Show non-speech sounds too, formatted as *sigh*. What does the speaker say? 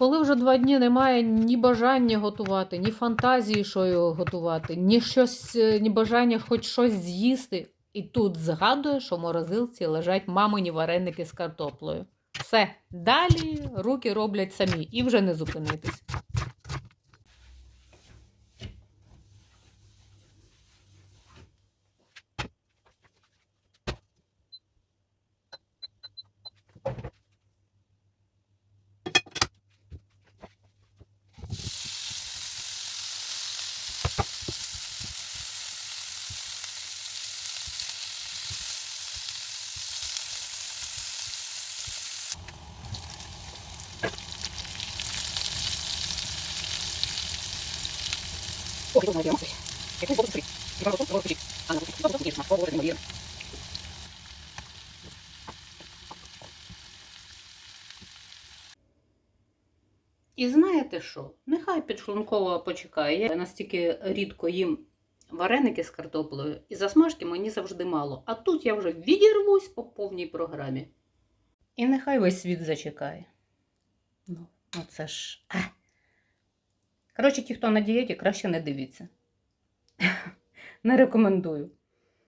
коли вже два дні немає ні бажання готувати, ні фантазії, що його готувати, ні щось, е, ні бажання хоч щось з'їсти. І тут згадує, що в морозилці лежать мамині вареники з картоплею. Все, далі руки роблять самі і вже не зупинитись. І знаєте що? Нехай підшлунково почекає. Я настільки рідко їм вареники з картоплею, і засмажки мені завжди мало. А тут я вже відірвусь по повній програмі. І нехай весь світ зачекає. Ну, оце ж. Коротше, ті, хто на дієті, краще не дивіться. *laughs* Не рекомендую.